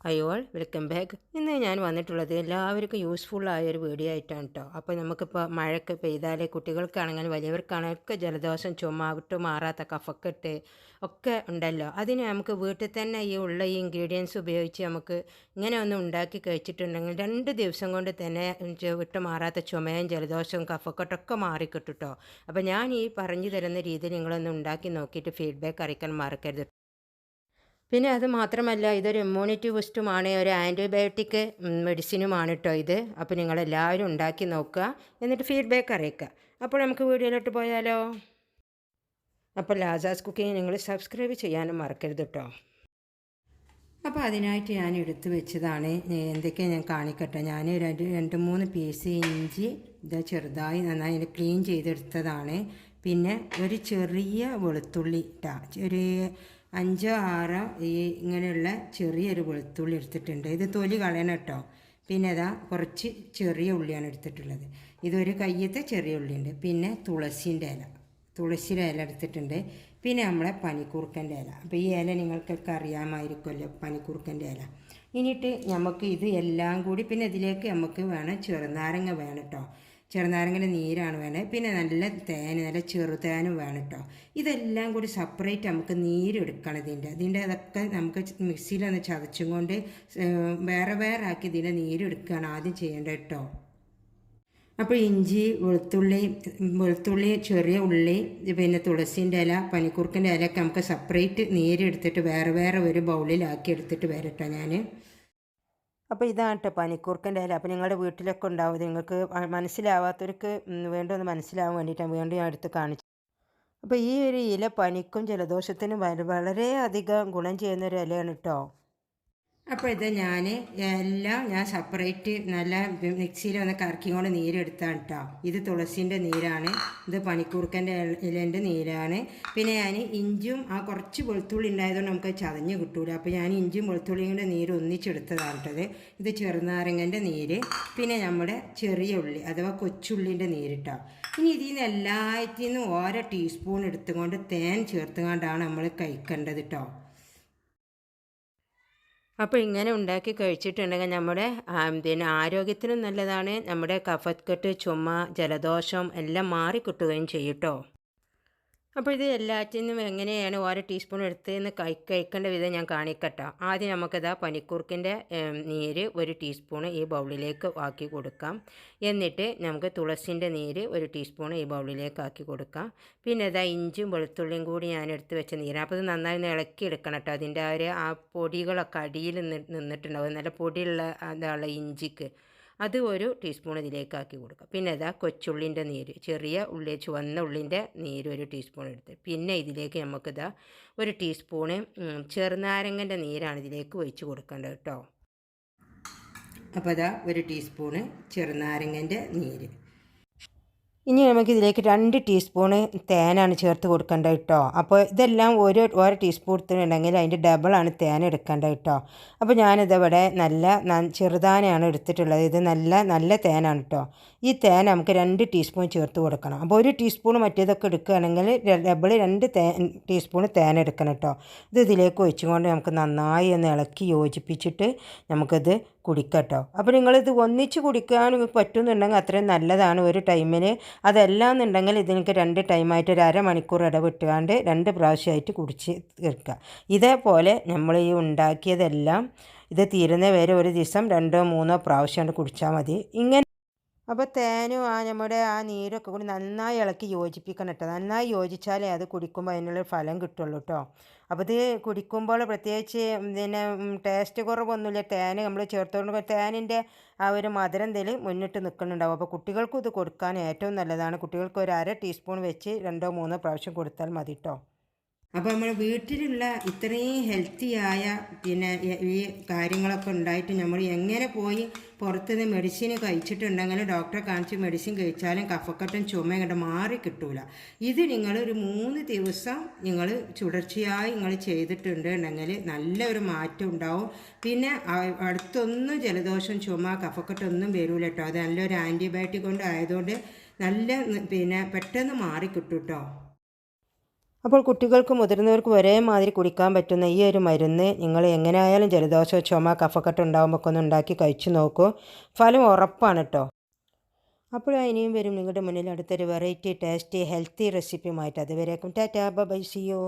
All welcome back ഇന്ന് ഞാൻ വന്നിട്ടുള്ളത് എല്ലാവർക്കും യൂസ്ഫുള്ളായ ഒരു വീഡിയോ ആയിട്ടാണ് കേട്ടോ അപ്പോൾ നമുക്കിപ്പോൾ മഴയൊക്കെ പെയ്താൽ കുട്ടികൾക്കാണെങ്കിലും വലിയവർക്കാണെങ്കിലും ഒക്കെ ജലദോഷം ചുമ വിട്ടു മാറാത്ത കഫക്കെട്ട് ഒക്കെ ഉണ്ടല്ലോ. അതിന് നമുക്ക് വീട്ടിൽ തന്നെ ഈ ഉള്ള ഈ ഇൻഗ്രീഡിയൻസ് ഉപയോഗിച്ച് നമുക്ക് ഇങ്ങനെ ഒന്ന് ഉണ്ടാക്കി കഴിച്ചിട്ടുണ്ടെങ്കിൽ രണ്ട് ദിവസം കൊണ്ട് തന്നെ വിട്ടു മാറാത്ത ചുമയും ജലദോഷവും കഫക്കെട്ടൊക്കെ മാറിക്കിട്ടും കേട്ടോ അപ്പോൾ ഞാൻ ഈ പറഞ്ഞു തരുന്ന രീതിയിൽ നിങ്ങളൊന്ന് ഉണ്ടാക്കി നോക്കിയിട്ട് ഫീഡ്ബാക്ക് അറിയിക്കാൻ മറക്കരുത് പിന്നെ അത് മാത്രമല്ല ഇതൊരു ഇമ്മ്യൂണിറ്റി ബൂസ്റ്റുമാണ് ഒരു ആന്റിബയോട്ടിക് മെഡിസിനുമാണ് കേട്ടോ ഇത്. അപ്പോൾ നിങ്ങളെല്ലാവരും ഉണ്ടാക്കി നോക്കുക എന്നിട്ട് ഫീഡ്ബാക്ക് അറിയിക്കുക. അപ്പോൾ നമുക്ക് വീഡിയോയിലോട്ട് പോയാലോ? അപ്പോൾ ലാസാസ് കുക്കിംഗ് നിങ്ങൾ സബ്സ്ക്രൈബ് ചെയ്യാനും മറക്കരുത് കേട്ടോ അപ്പോൾ അതിനായിട്ട് ഞാൻ എടുത്തു വെച്ചതാണ്. എന്തൊക്കെയാണ് ഞാൻ കാണിക്കട്ടെ. ഞാൻ രണ്ട് രണ്ട് മൂന്ന് പീസ് ഇഞ്ചി ഇത് ചെറുതായി നന്നായി ക്ലീൻ ചെയ്തെടുത്തതാണ്. പിന്നെ ഒരു ചെറിയ വെളുത്തുള്ളി ഒരു അഞ്ചോ ആറോ ഈ ഇങ്ങനെയുള്ള ചെറിയൊരു വെളുത്തുള്ളി എടുത്തിട്ടുണ്ട്. ഇത് തൊലി കളയണം കേട്ടോ. പിന്നെ അതാ കുറച്ച് ചെറിയ ഉള്ളിയാണ് എടുത്തിട്ടുള്ളത്. ഇതൊരു കയ്യത്തെ ചെറിയ ഉള്ളിയുണ്ട്. പിന്നെ തുളസിന്റെ ഇല. തുളസിയുടെ ഇല എടുത്തിട്ടുണ്ട്. പിന്നെ നമ്മളെ പനിക്കൂർക്കന്റെ ഇല. അപ്പോൾ ഈ ഇല നിങ്ങൾക്കൊക്കെ അറിയാമായിരിക്കുമല്ലോ പനിക്കൂർക്കന്റെ ഇല. ഇനിയിട്ട് നമുക്ക് ഇത് എല്ലാം കൂടി പിന്നെ ഇതിലേക്ക് നമുക്ക് വേണം ചെറുനാരങ്ങ വേണം കേട്ടോ. ചെറുനാരങ്ങയുടെ നീരാണ് വേണേ പിന്നെ നല്ല തേൻ നല്ല ചെറുതേനും വേണം കേട്ടോ ഇതെല്ലാം കൂടി സെപ്പറേറ്റ് നമുക്ക് നീരെടുക്കണം ഇതിന്റെ. ഇതിന്റെ അതൊക്കെ നമുക്ക് മിക്സിയിലൊന്ന് ചതച്ചും കൊണ്ട് വേറെ വേറെ ആക്കി ഇതിന്റെ നീരെടുക്കുകയാണ് ആദ്യം ചെയ്യേണ്ടത് കേട്ടോ അപ്പോൾ ഇഞ്ചി വെളുത്തുള്ളി വെളുത്തുള്ളി ചെറിയ ഉള്ളി പിന്നെ തുളസീന്റെ ഇല പനിക്കൂർക്കിന്റെ ഇലയൊക്കെ നമുക്ക് സെപ്പറേറ്റ് നീരെടുത്തിട്ട് വേറെ വേറെ ഒരു ബൗളിലാക്കി എടുത്തിട്ട് വരട്ടോ ഞാൻ അപ്പോൾ ഇതാണ് കേട്ടോ പനിക്കൂർക്കന്റെ ഇല. അപ്പോൾ നിങ്ങളുടെ വീട്ടിലൊക്കെ ഉണ്ടാവും. നിങ്ങൾക്ക് മനസ്സിലാവാത്തവർക്ക് വേണ്ടൊന്ന് മനസ്സിലാവാൻ വേണ്ടിയിട്ടാണ് വേണ്ടി ഞാൻ എടുത്ത് കാണിച്ചു അപ്പോൾ ഈ ഒരു ഇല പനിക്കും ജലദോഷത്തിനും വളരെ വളരെയധികം ഗുണം ചെയ്യുന്ന ഒരു ഇലയാണ് കേട്ടോ അപ്പോൾ ഇത് ഞാൻ എല്ലാം ഞാൻ സെപ്പറേറ്റ് നല്ല മിക്സിയിൽ ഒന്ന് കറക്കി കൊണ്ട് നീരെടുത്താണ് കേട്ടോ ഇത് തുളസിന്റെ നീരാണ് ഇത് പനിക്കൂർക്കന്റെ ഇലേന്റെ നീരാണ്. പിന്നെ ഞാൻ ഇഞ്ചും ആ കുറച്ച് വെളുത്തുള്ളി ഉണ്ടായതുകൊണ്ട് നമുക്ക് ചതഞ്ഞ് കിട്ടൂല. അപ്പോൾ ഞാൻ ഇഞ്ചും വെളുത്തുള്ളിയുടെ നീര് ഒന്നിച്ചെടുത്തതാണ് കേട്ടത് ഇത്. ചെറുനാരങ്ങന്റെ നീര് പിന്നെ നമ്മുടെ ചെറിയ ഉള്ളി അഥവാ കൊച്ചുള്ളിന്റെ നീരിട്ടോ ഇനി ഇതിൽ നിന്ന് എല്ലാത്തിൽ നിന്നും ഓരോ ടീസ്പൂൺ എടുത്തുകൊണ്ട് തേൻ ചേർത്തുകൊണ്ടാണ് നമ്മൾ കഴിക്കേണ്ടത് കേട്ടോ അപ്പോൾ ഇങ്ങനെ ഉണ്ടാക്കി കഴിച്ചിട്ടുണ്ടെങ്കിൽ നമ്മുടെ പിന്നെ ആരോഗ്യത്തിനും നല്ലതാണ്. നമ്മുടെ കഫക്കെട്ട് ചുമ ജലദോഷം എല്ലാം മാറിക്കിട്ടുകയും ചെയ്യും കേട്ടോ അപ്പോൾ ഇത് എല്ലാറ്റിനും എങ്ങനെയാണ് ഓരോ ടീസ്പൂൺ എടുത്തതെന്ന് കൈ കഴിക്കേണ്ട വിധം ഞാൻ കാണിക്കട്ടോ. ആദ്യം നമുക്കിതാ പനിക്കൂർക്കിന്റെ നീര് ഒരു ടീസ്പൂൺ ഈ ബൗളിലേക്ക് ആക്കി കൊടുക്കാം. എന്നിട്ട് നമുക്ക് തുളസിന്റെ നീര് ഒരു ടീസ്പൂൺ ഈ ബൗളിലേക്ക് ആക്കി കൊടുക്കാം. പിന്നെ ഇതാ ഇഞ്ചും വെളുത്തുള്ളിയും കൂടി ഞാൻ എടുത്ത് വെച്ച നീര്. അപ്പോൾ ഇത് നന്നായി ഇളക്കി എടുക്കണം കേട്ടോ അതിന്റെ ആ ഒരു ആ പൊടികളൊക്കെ അടിയിൽ നിന്ന് നിന്നിട്ടുണ്ടാവും. നല്ല പൊടിയുള്ള അതാണ് ഇഞ്ചിക്ക്. അത് ഒരു ടീസ്പൂൺ ഇതിലേക്ക് ആക്കി കൊടുക്കുക. പിന്നെ ഇതാ കൊച്ചുള്ളിന്റെ നീര് ചെറിയ ഉള്ളി ചുവന്ന ഉള്ളിന്റെ നീര് ഒരു ടീസ്പൂൺ എടുത്ത്. പിന്നെ ഇതിലേക്ക് നമുക്കിതാ ഒരു ടീസ്പൂണ് ചെറുനാരങ്ങന്റെ നീരാണ് ഇതിലേക്ക് ഒഴിച്ച് കൊടുക്കേണ്ടത് കേട്ടോ. അപ്പോൾ ഇതാ ഒരു ടീസ്പൂണ് ചെറുനാരങ്ങന്റെ നീര്. ഇനി നമുക്ക് ഇതിലേക്ക് രണ്ട് ടീസ്പൂണ് തേനാണ് ചേർത്ത് കൊടുക്കേണ്ടത് കേട്ടോ അപ്പോൾ ഇതെല്ലാം ഒരു ഓരോ എടുത്തിട്ടുണ്ടെങ്കിൽ അതിന്റെ ഡബിളാണ് തേൻ എടുക്കേണ്ടത് കേട്ടോ അപ്പോൾ ഞാനിതിവിടെ നല്ല ചെറുതാനയാണ് എടുത്തിട്ടുള്ളത്. ഇത് നല്ല നല്ല തേനാണ് കേട്ടോ ഈ തേൻ നമുക്ക് രണ്ട് ടീസ്പൂൺ ചേർത്ത് കൊടുക്കണം. അപ്പോൾ ഒരു ടീസ്പൂൺ മറ്റേതൊക്കെ എടുക്കുകയാണെങ്കിൽ ഡബിൾ രണ്ട് തേൻ ടീസ്പൂൺ തേൻ എടുക്കണം കേട്ടോ ഇത് ഇതിലേക്ക് ഒഴിച്ചുകൊണ്ട് നമുക്ക് നന്നായി ഒന്ന് ഇളക്കി യോജിപ്പിച്ചിട്ട് നമുക്കിത് കുടിക്കട്ടോ. അപ്പോൾ നിങ്ങളിത് ഒന്നിച്ച് കുടിക്കാൻ പറ്റുന്നുണ്ടെങ്കിൽ അത്രയും നല്ലതാണ് ഒരു ടൈമിന്. അതല്ല എന്നുണ്ടെങ്കിൽ ഇതിനൊക്കെ രണ്ട് ടൈമായിട്ട് ഒരു അരമണിക്കൂർ ഇടവിട്ടുകൊണ്ട് രണ്ട് പ്രാവശ്യമായിട്ട് കുടിച്ച് തീർക്കുക. ഇതേപോലെ നമ്മൾ ഈ ഉണ്ടാക്കിയതെല്ലാം ഇത് തീരുന്ന വരെ ഒരു ദിവസം രണ്ടോ മൂന്നോ പ്രാവശ്യം കുടിച്ചാൽ മതി. ഇങ്ങനെ അപ്പോൾ തേനും ആ നമ്മുടെ ആ നീരൊക്കെ കൂടി നന്നായി ഇളക്കി യോജിപ്പിക്കണം കേട്ടോ. നന്നായി യോജിച്ചാലേ അത് കുടിക്കുമ്പോൾ അതിനുള്ള ഫലം കിട്ടുള്ളൂ കേട്ടോ. അപ്പോൾ ഇത് കുടിക്കുമ്പോൾ പ്രത്യേകിച്ച് പിന്നെ ടേസ്റ്റ് കുറവൊന്നുമില്ല. തേന് നമ്മൾ ചേർത്തുകൊണ്ട് തേനിന്റെ ആ ഒരു മധുരം ഇതിൽ മുന്നിട്ട് നിൽക്കുന്നുണ്ടാവും. അപ്പോൾ കുട്ടികൾക്കും ഇത് കൊടുക്കാൻ ഏറ്റവും നല്ലതാണ്. കുട്ടികൾക്ക് ഒരു അര ടീസ്പൂൺ വെച്ച് രണ്ടോ മൂന്നോ പ്രാവശ്യം കൊടുത്താൽ മതി കേട്ടോ. അപ്പോൾ നമ്മൾ വീട്ടിലുള്ള ഇത്രയും ഹെൽത്തിയായ പിന്നെ ഈ- കാര്യങ്ങളൊക്കെ ഉണ്ടായിട്ട് നമ്മൾ എങ്ങനെ പോയി പുറത്തുനിന്ന് മെഡിസിൻ കഴിച്ചിട്ടുണ്ടെങ്കിൽ ഡോക്ടറെ കാണിച്ച് മെഡിസിൻ കഴിച്ചാലും കഫക്കെട്ടും ചുമ ഇങ്ങോട്ട് മാറി കിട്ടൂല. ഇത് നിങ്ങൾ ഒരു മൂന്ന് ദിവസം നിങ്ങൾ തുടർച്ചയായി നിങ്ങൾ ചെയ്തിട്ടുണ്ടെങ്കിൽ നല്ലൊരു മാറ്റം ഉണ്ടാവും. പിന്നെ അടുത്തൊന്നും ജലദോഷം ചുമ കഫക്കെട്ടൊന്നും വരൂല കേട്ടോ. അത് നല്ലൊരു ആന്റിബയോട്ടിക് കൊണ്ട് ആയതുകൊണ്ട് നല്ല പിന്നെ പെട്ടെന്ന് മാറിക്കിട്ടും കേട്ടോ. അപ്പോൾ കുട്ടികൾക്ക് മുതിർന്നവർക്കും ഒരേ മാതിരി കുടിക്കാൻ പറ്റുന്ന ഈ ഒരു മരുന്ന് നിങ്ങൾ എങ്ങനെയായാലും ജലദോഷം ചുമ കഫക്കെട്ട് ഉണ്ടാകുമ്പോൾ ഒന്ന് ഉണ്ടാക്കി കഴിച്ചു നോക്കൂ. ഫലം ഉറപ്പാണ് കേട്ടോ. അപ്പോൾ ഇനിയും വരും നിങ്ങളുടെ മുന്നിൽ അടുത്തൊരു വെറൈറ്റി ടേസ്റ്റി ഹെൽത്തി റെസിപ്പിയുമായിട്ട് അതുവരേക്കും ടാറ്റാ. ബൈ സിയോ